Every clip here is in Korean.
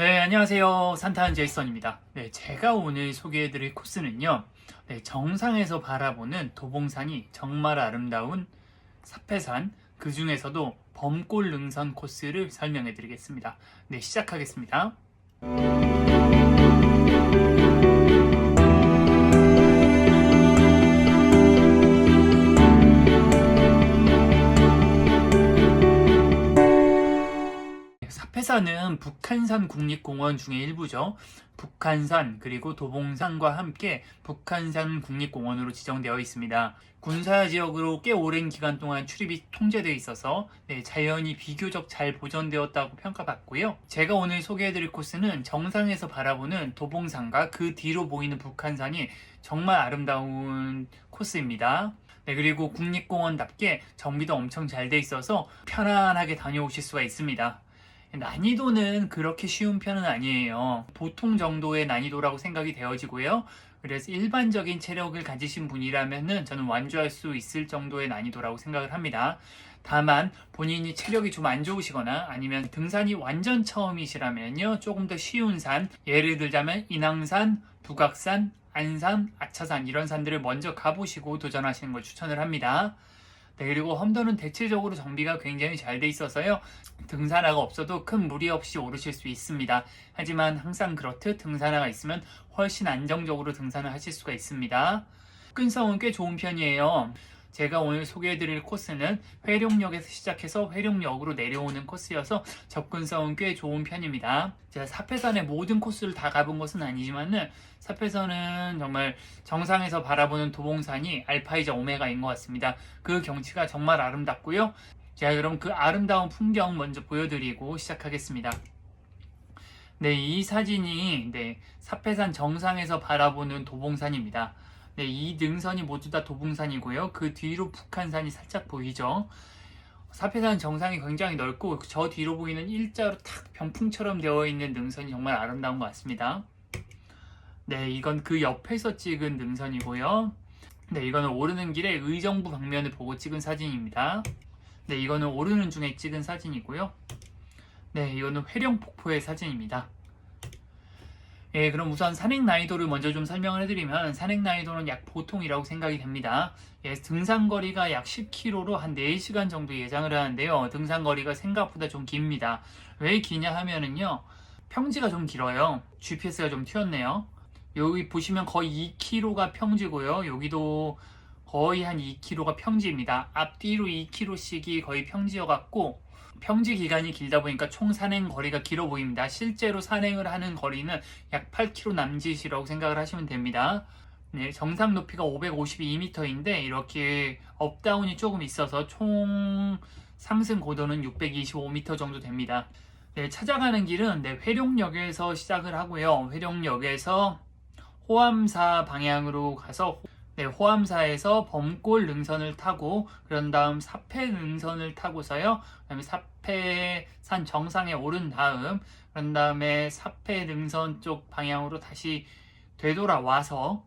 네, 안녕하세요. 산타한 제이선입니다. 네, 제가 오늘 소개해드릴 코스는요. 네, 정상에서 바라보는 도봉산이 정말 아름다운 사패산, 그 중에서도 범골 능선 코스를 설명해드리겠습니다. 네, 시작하겠습니다. 사패산은 북한산 국립공원 중의 일부죠. 북한산 그리고 도봉산과 함께 북한산 국립공원으로 지정되어 있습니다. 군사 지역으로 꽤 오랜 기간 동안 출입이 통제되어 있어서 네, 자연이 비교적 잘 보존되었다고 평가받고요. 제가 오늘 소개해드릴 코스는 정상에서 바라보는 도봉산과 그 뒤로 보이는 북한산이 정말 아름다운 코스입니다. 네, 그리고 국립공원답게 정비도 엄청 잘 돼 있어서 편안하게 다녀오실 수가 있습니다. 난이도는 그렇게 쉬운 편은 아니에요. 보통 정도의 난이도라고 생각이 되어지고요. 그래서 일반적인 체력을 가지신 분이라면은 저는 완주할 수 있을 정도의 난이도라고 생각을 합니다. 다만 본인이 체력이 좀 안 좋으시거나 아니면 등산이 완전 처음이시라면요. 조금 더 쉬운 산, 예를 들자면 인왕산, 북악산, 안산, 아차산 이런 산들을 먼저 가보시고 도전하시는 걸 추천을 합니다. 네, 그리고 험도는 대체적으로 정비가 굉장히 잘 돼 있어서요. 등산화가 없어도 큰 무리 없이 오르실 수 있습니다. 하지만 항상 그렇듯 등산화가 있으면 훨씬 안정적으로 등산을 하실 수가 있습니다. 접근성은 꽤 좋은 편이에요. 제가 오늘 소개해드릴 코스는 회룡역에서 시작해서 회룡역으로 내려오는 코스여서 접근성은 꽤 좋은 편입니다. 제가 사패산의 모든 코스를 다 가본 것은 아니지만은 사패산은 정말 정상에서 바라보는 도봉산이 알파이자 오메가인 것 같습니다. 그 경치가 정말 아름답고요. 자, 그럼 그 아름다운 풍경 먼저 보여드리고 시작하겠습니다. 네, 이 사진이 네, 사패산 정상에서 바라보는 도봉산입니다. 네, 이 능선이 모두 다 도봉산이고요. 그 뒤로 북한산이 살짝 보이죠. 사패산 정상이 굉장히 넓고 저 뒤로 보이는 일자로 탁 병풍처럼 되어 있는 능선이 정말 아름다운 것 같습니다. 네, 이건 그 옆에서 찍은 능선이고요. 네, 이거는 오르는 길에 의정부 방면을 보고 찍은 사진입니다. 네, 이거는 오르는 중에 찍은 사진이고요. 네, 이거는 회령 폭포의 사진입니다. 예, 그럼 우선 산행 난이도를 먼저 좀 설명을 해드리면 산행 난이도는 약 보통이라고 생각이 됩니다. 예, 등산 거리가 약 10km로 한 4시간 정도 예상을 하는데요. 등산 거리가 생각보다 좀 깁니다. 왜 기냐 하면은요. 평지가 좀 길어요. GPS가 좀 튀었네요. 여기 보시면 거의 2km가 평지고요. 여기도 거의 한 2km가 평지입니다. 앞뒤로 2km씩이 거의 평지여갖고 평지 기간이 길다 보니까 총 산행 거리가 길어 보입니다. 실제로 산행을 하는 거리는 약 8km 남짓이라고 생각을 하시면 됩니다. 네, 정상 높이가 552m인데 이렇게 업다운이 조금 있어서 총 상승 고도는 625m 정도 됩니다. 네, 찾아가는 길은 네, 회룡역에서 시작을 하고요. 회룡역에서 호암사 방향으로 가서 네, 호암사에서 범골 능선을 타고 그런 다음 사패 능선을 타고서요. 그다음에 사패 산 정상에 오른 다음 그런 다음에 사패 능선 쪽 방향으로 다시 되돌아와서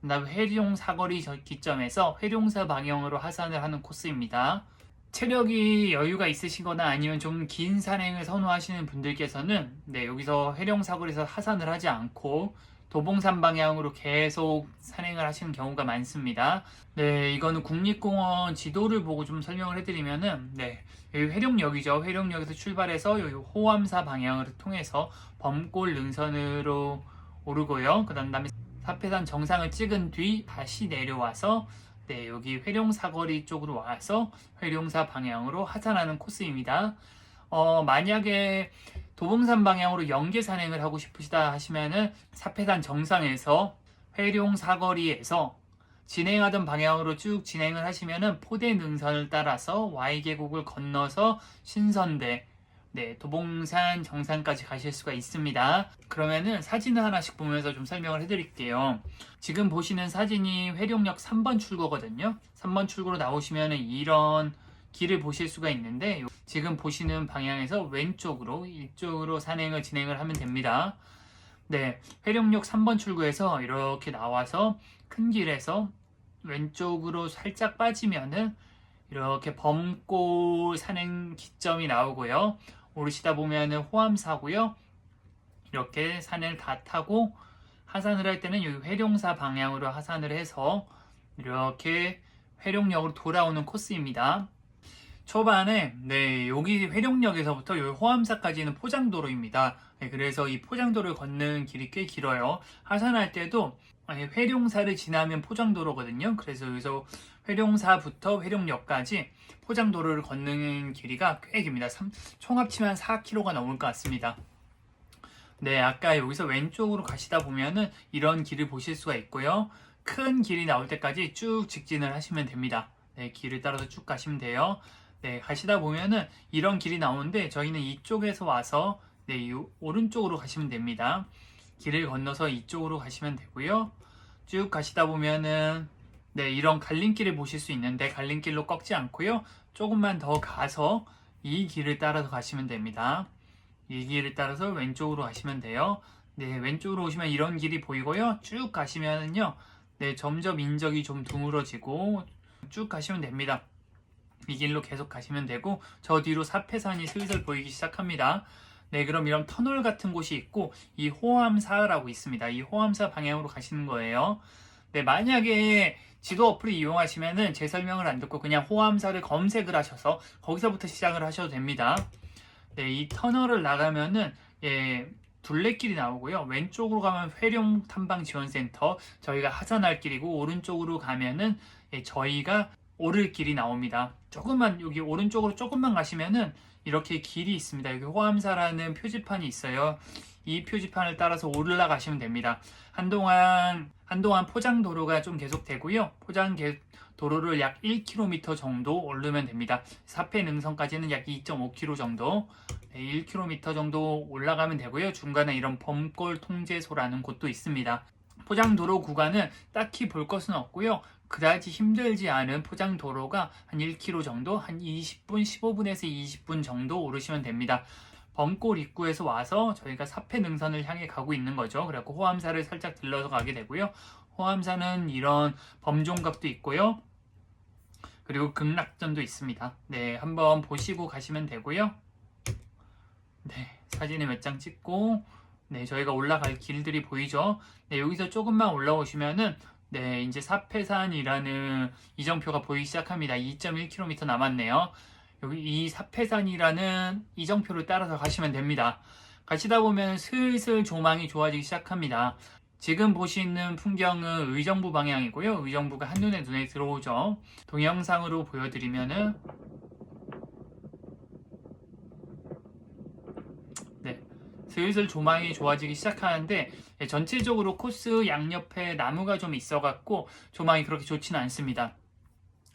그다음에 회룡 사거리 기점에서 회룡사 방향으로 하산을 하는 코스입니다. 체력이 여유가 있으시거나 아니면 좀 긴 산행을 선호하시는 분들께서는 네, 여기서 회룡 사거리에서 하산을 하지 않고 도봉산 방향으로 계속 산행을 하시는 경우가 많습니다. 네, 이거는 국립공원 지도를 보고 좀 설명을 해드리면은, 네, 여기 회룡역이죠. 회룡역에서 출발해서 여기 호암사 방향을 통해서 범골 능선으로 오르고요. 그 다음에 사패산 정상을 찍은 뒤 다시 내려와서 네, 여기 회룡 사거리 쪽으로 와서 회룡사 방향으로 하산하는 코스입니다. 어, 만약에 도봉산 방향으로 연계 산행을 하고 싶으시다 하시면은 사패산 정상에서 회룡 사거리에서 진행하던 방향으로 쭉 진행을 하시면은 포대 능선을 따라서 Y 계곡을 건너서 신선대 네, 도봉산 정상까지 가실 수가 있습니다. 그러면은 사진을 하나씩 보면서 좀 설명을 해드릴게요. 지금 보시는 사진이 회룡역 3번 출구거든요. 3번 출구로 나오시면은 이런 길을 보실 수가 있는데 지금 보시는 방향에서 왼쪽으로 이쪽으로 산행을 진행을 하면 됩니다. 네, 회룡역 3번 출구에서 이렇게 나와서 큰 길에서 왼쪽으로 살짝 빠지면은 이렇게 범골 산행 기점이 나오고요. 오르시다 보면은 호암사고요. 이렇게 산을 다 타고 하산을 할 때는 여기 회룡사 방향으로 하산을 해서 이렇게 회룡역으로 돌아오는 코스입니다. 초반에 네 여기 회룡역에서부터 여기 호암사까지는 포장도로입니다. 네, 그래서 이 포장도로를 걷는 길이 꽤 길어요. 하산할 때도 아니, 회룡사를 지나면 포장도로거든요. 그래서 여기서 회룡사부터 회룡역까지 포장도로를 걷는 길이가 꽤 깁니다. 삼- 총 합치면 4km가 넘을 것 같습니다. 네, 아까 여기서 왼쪽으로 가시다 보면은 이런 길을 보실 수가 있고요. 큰 길이 나올 때까지 쭉 직진을 하시면 됩니다. 네, 길을 따라서 쭉 가시면 돼요. 네, 가시다 보면은 이런 길이 나오는데 저희는 이쪽에서 와서 네, 이 오른쪽으로 가시면 됩니다. 길을 건너서 이쪽으로 가시면 되고요. 쭉 가시다 보면은 네, 이런 갈림길을 보실 수 있는데 갈림길로 꺾지 않고요. 조금만 더 가서 이 길을 따라서 가시면 됩니다. 이 길을 따라서 왼쪽으로 가시면 돼요. 네, 왼쪽으로 오시면 이런 길이 보이고요. 쭉 가시면은요. 네, 점점 인적이 좀 드물어지고 쭉 가시면 됩니다. 이 길로 계속 가시면 되고 저 뒤로 사패산이 슬슬 보이기 시작합니다. 네, 그럼 이런 터널 같은 곳이 있고 이 호암사라고 있습니다. 이 호암사 방향으로 가시는 거예요. 네, 만약에 지도 어플을 이용하시면은 제 설명을 안 듣고 그냥 호암사를 검색을 하셔서 거기서부터 시작을 하셔도 됩니다. 네, 이 터널을 나가면은 예, 둘레길이 나오고요. 왼쪽으로 가면 회룡 탐방 지원센터 저희가 하산할 길이고 오른쪽으로 가면은 예, 저희가 오를 길이 나옵니다. 조금만 여기 오른쪽으로 조금만 가시면은 이렇게 길이 있습니다. 여기 호암사라는 표지판이 있어요. 이 표지판을 따라서 올라가시면 됩니다. 한동안 한동안 포장 도로가 좀 계속되고요. 포장 개- 도로를 약 1km 정도 오르면 됩니다. 사패 능선까지는 약 2.5km 정도, 네, 1km 정도 올라가면 되고요. 중간에 이런 범골 통제소라는 곳도 있습니다. 포장 도로 구간은 딱히 볼 것은 없고요. 그다지 힘들지 않은 포장 도로가 한 1km 정도, 한 20분, 15분에서 20분 정도 오르시면 됩니다. 범골 입구에서 와서 저희가 사패 능선을 향해 가고 있는 거죠. 그래갖고 호암사를 살짝 들러서 가게 되고요. 호암사는 이런 범종각도 있고요. 그리고 극락전도 있습니다. 네, 한번 보시고 가시면 되고요. 네, 사진을 몇 장 찍고 네, 저희가 올라갈 길들이 보이죠? 네, 여기서 조금만 올라오시면은 네, 이제 사패산이라는 이정표가 보이기 시작합니다. 2.1km 남았네요. 여기 이 사패산이라는 이정표를 따라서 가시면 됩니다. 가시다 보면 슬슬 조망이 좋아지기 시작합니다. 지금 보시는 풍경은 의정부 방향이고요. 의정부가 한눈에 눈에 들어오죠. 동영상으로 보여드리면은 네, 슬슬 조망이 좋아지기 시작하는데 네, 전체적으로 코스 양옆에 나무가 좀 있어갖고 조망이 그렇게 좋지는 않습니다.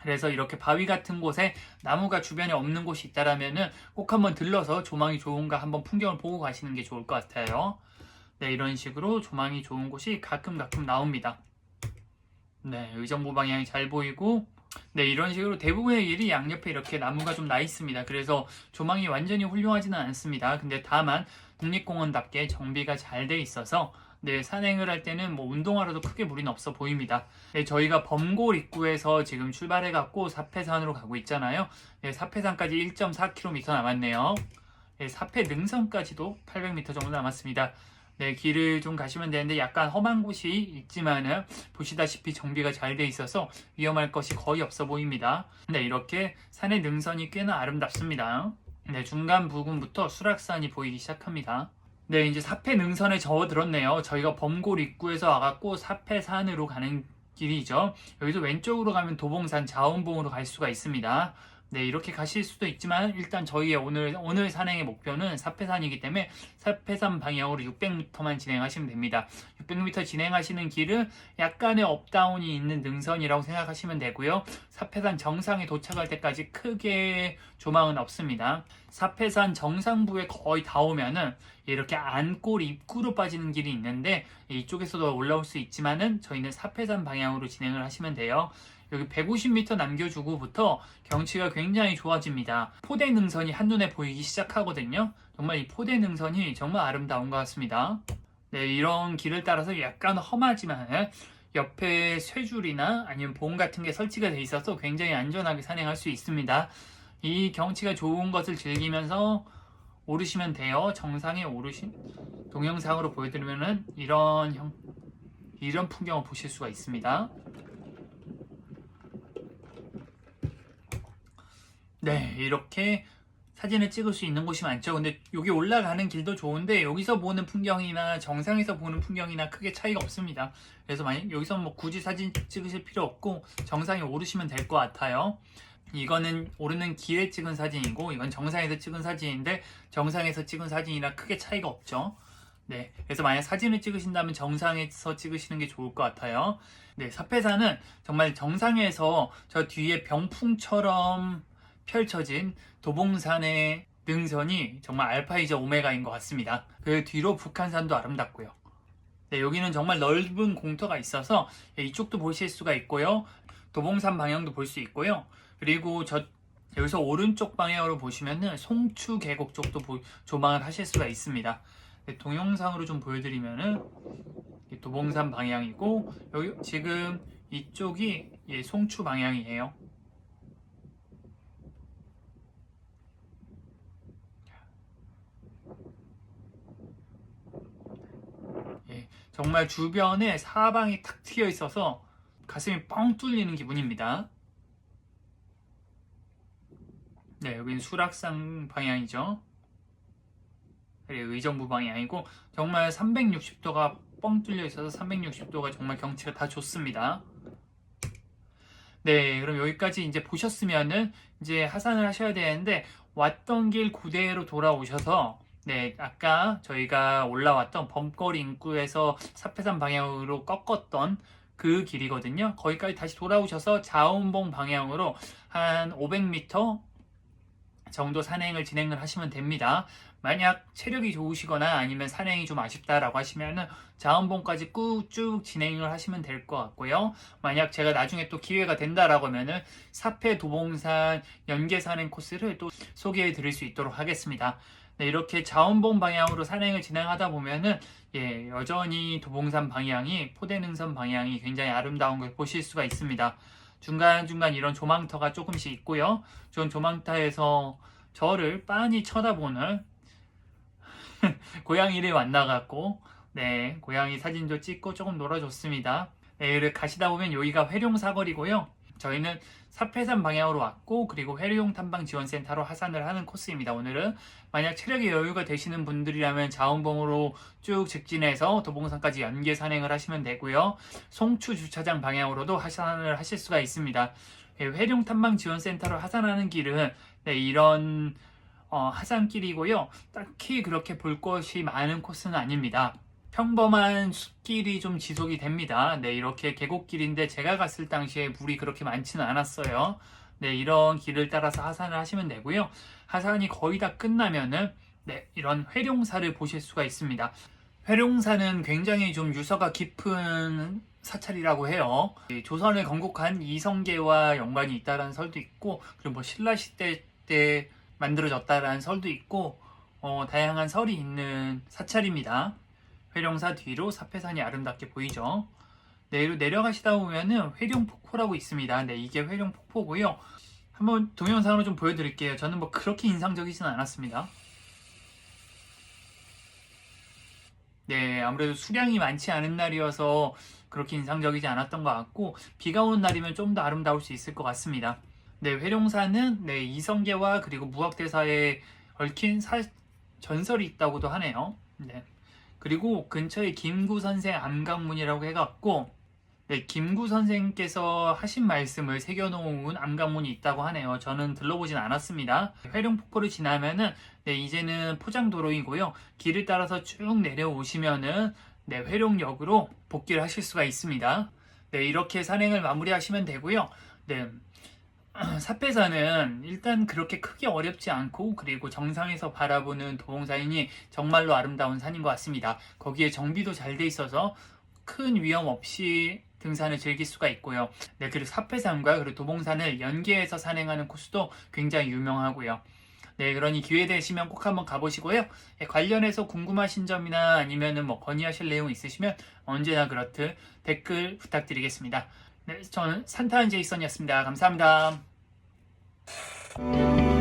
그래서 이렇게 바위 같은 곳에 나무가 주변에 없는 곳이 있다라면은 꼭 한번 들러서 조망이 좋은가 한번 풍경을 보고 가시는 게 좋을 것 같아요. 네, 이런 식으로 조망이 좋은 곳이 가끔 가끔 나옵니다. 네, 의정부 방향이 잘 보이고 네, 이런 식으로 대부분의 길이 양옆에 이렇게 나무가 좀 나 있습니다. 그래서 조망이 완전히 훌륭하지는 않습니다. 근데 다만 국립공원답게 정비가 잘 돼 있어서 네, 산행을 할 때는 뭐 운동하러도 크게 무리는 없어 보입니다. 네, 저희가 범골 입구에서 지금 출발해 갖고 사패산으로 가고 있잖아요. 네, 사패산까지 1.4km 남았네요. 네, 사패 능선까지도 800m 정도 남았습니다. 네, 길을 좀 가시면 되는데 약간 험한 곳이 있지만은 보시다시피 정비가 잘 돼 있어서 위험할 것이 거의 없어 보입니다. 네, 이렇게 산의 능선이 꽤나 아름답습니다. 네, 중간 부근부터 수락산이 보이기 시작합니다. 네, 이제 사패 능선에 접어들었네요. 저희가 범골 입구에서 와갖고 사패산으로 가는 길이죠. 여기서 왼쪽으로 가면 도봉산 자원봉으로 갈 수가 있습니다. 네, 이렇게 가실 수도 있지만 일단 저희의 오늘 오늘 산행의 목표는 사패산이기 때문에 사패산 방향으로 600m만 진행하시면 됩니다. 600m 진행하시는 길은 약간의 업다운이 있는 능선이라고 생각하시면 되고요. 사패산 정상에 도착할 때까지 크게 조망은 없습니다. 사패산 정상부에 거의 다 오면은 이렇게 안골 입구로 빠지는 길이 있는데 이쪽에서도 올라올 수 있지만은 저희는 사패산 방향으로 진행을 하시면 돼요. 여기 150m 남겨주고부터 경치가 굉장히 좋아집니다. 포대 능선이 한눈에 보이기 시작하거든요. 정말 이 포대 능선이 정말 아름다운 것 같습니다. 네, 이런 길을 따라서 약간 험하지만 옆에 쇠줄이나 아니면 봉 같은 게 설치가 돼 있어서 굉장히 안전하게 산행할 수 있습니다. 이 경치가 좋은 것을 즐기면서 오르시면 돼요. 정상에 오르신 동영상으로 보여드리면은 이런 형 이런 풍경을 보실 수가 있습니다. 네, 이렇게 사진을 찍을 수 있는 곳이 많죠. 근데 여기 올라가는 길도 좋은데 여기서 보는 풍경이나 정상에서 보는 풍경이나 크게 차이가 없습니다. 그래서 만약 여기서 뭐 굳이 사진 찍으실 필요 없고 정상에 오르시면 될 것 같아요. 이거는 오르는 길에 찍은 사진이고 이건 정상에서 찍은 사진인데 정상에서 찍은 사진이랑 크게 차이가 없죠. 네, 그래서 만약 사진을 찍으신다면 정상에서 찍으시는 게 좋을 것 같아요. 네, 사패산은 정말 정상에서 저 뒤에 병풍처럼 펼쳐진 도봉산의 능선이 정말 알파이자 오메가인 것 같습니다. 그 뒤로 북한산도 아름답고요. 네, 여기는 정말 넓은 공터가 있어서 예, 이쪽도 보실 수가 있고요. 도봉산 방향도 볼 수 있고요. 그리고 저 여기서 오른쪽 방향으로 보시면은 송추 계곡 쪽도 보- 조망을 하실 수가 있습니다. 네, 동영상으로 좀 보여드리면은 이 도봉산 방향이고 여기 지금 이쪽이 예, 송추 방향이에요. 예, 정말 주변에 사방이 탁 트여 있어서 가슴이 뻥 뚫리는 기분입니다. 네, 여기는 수락산 방향이죠. 의정부 방향이고 정말 360도가 뻥 뚫려 있어서 360도가 정말 경치가 다 좋습니다. 네, 그럼 여기까지 이제 보셨으면은 이제 하산을 하셔야 되는데 왔던 길 그대로 돌아오셔서 네, 아까 저희가 올라왔던 범거리 입구에서 사패산 방향으로 꺾었던 그 길이거든요. 거기까지 다시 돌아오셔서 자운봉 방향으로 한 500m 정도 산행을 진행을 하시면 됩니다. 만약 체력이 좋으시거나 아니면 산행이 좀 아쉽다라고 하시면은 자원봉까지 꾹쭉 진행을 하시면 될 것 같고요. 만약 제가 나중에 또 기회가 된다라고 하면은 사패 도봉산 연계 산행 코스를 또 소개해 드릴 수 있도록 하겠습니다. 네, 이렇게 자원봉 방향으로 산행을 진행하다 보면은 예, 여전히 도봉산 방향이 포대능선 방향이 굉장히 아름다운 걸 보실 수가 있습니다. 중간중간 이런 조망터가 조금씩 있고요. 전 조망터에서 저를 빤히 쳐다보는 고양이를 만나갖고 네 고양이 사진도 찍고 조금 놀아줬습니다. 네, 가시다 보면 여기가 회룡 사거리고요. 저희는 사패산 방향으로 왔고 그리고 회룡 탐방 지원센터로 하산을 하는 코스입니다. 오늘은 만약 체력이 여유가 되시는 분들이라면 자원봉으로 쭉 직진해서 도봉산까지 연계 산행을 하시면 되고요. 송추 주차장 방향으로도 하산을 하실 수가 있습니다. 예, 회룡 탐방 지원센터로 하산하는 길은 네, 이런 어, 하산길이고요. 딱히 그렇게 볼 것이 많은 코스는 아닙니다. 평범한 숲길이 좀 지속이 됩니다. 네, 이렇게 계곡길인데 제가 갔을 당시에 물이 그렇게 많지는 않았어요. 네, 이런 길을 따라서 하산을 하시면 되고요. 하산이 거의 다 끝나면은 네, 이런 회룡사를 보실 수가 있습니다. 회룡사는 굉장히 좀 유서가 깊은 사찰이라고 해요. 이 조선을 건국한 이성계와 연관이 있다라는 설도 있고, 그리고 뭐 신라 시대 때 만들어졌다라는 설도 있고, 어, 다양한 설이 있는 사찰입니다. 회룡사 뒤로 사패산이 아름답게 보이죠. 내로 내려가시다 보면은 회룡폭포라고 있습니다. 네, 이게 회룡폭포고요. 한번 동영상으로 좀 보여드릴게요. 저는 뭐 그렇게 인상적이지는 않았습니다. 네, 아무래도 수량이 많지 않은 날이어서 그렇게 인상적이지 않았던 것 같고 비가 오는 날이면 좀 더 아름다울 수 있을 것 같습니다. 네, 회룡사는 네, 이성계와 그리고 무학대사에 얽힌 사- 전설이 있다고도 하네요. 네. 그리고 근처에 김구 선생 암강문이라고 해갖고 네, 김구 선생께서 하신 말씀을 새겨놓은 암강문이 있다고 하네요. 저는 들러보진 않았습니다. 회룡폭포를 지나면은 네, 이제는 포장도로이고요. 길을 따라서 쭉 내려오시면은 네, 회룡역으로 복귀를 하실 수가 있습니다. 네, 이렇게 산행을 마무리하시면 되고요. 네, 사패산은 일단 그렇게 크게 어렵지 않고 그리고 정상에서 바라보는 도봉산이 정말로 아름다운 산인 것 같습니다. 거기에 정비도 잘 돼 있어서 큰 위험 없이 등산을 즐길 수가 있고요. 네, 그리고 사패산과 그리고 도봉산을 연계해서 산행하는 코스도 굉장히 유명하고요. 네, 그러니 기회 되시면 꼭 한번 가보시고요. 네, 관련해서 궁금하신 점이나 아니면은 뭐 건의하실 내용 있으시면 언제나 그렇듯 댓글 부탁드리겠습니다. 네, 저는 산타한 제이선이었습니다. 감사합니다. Música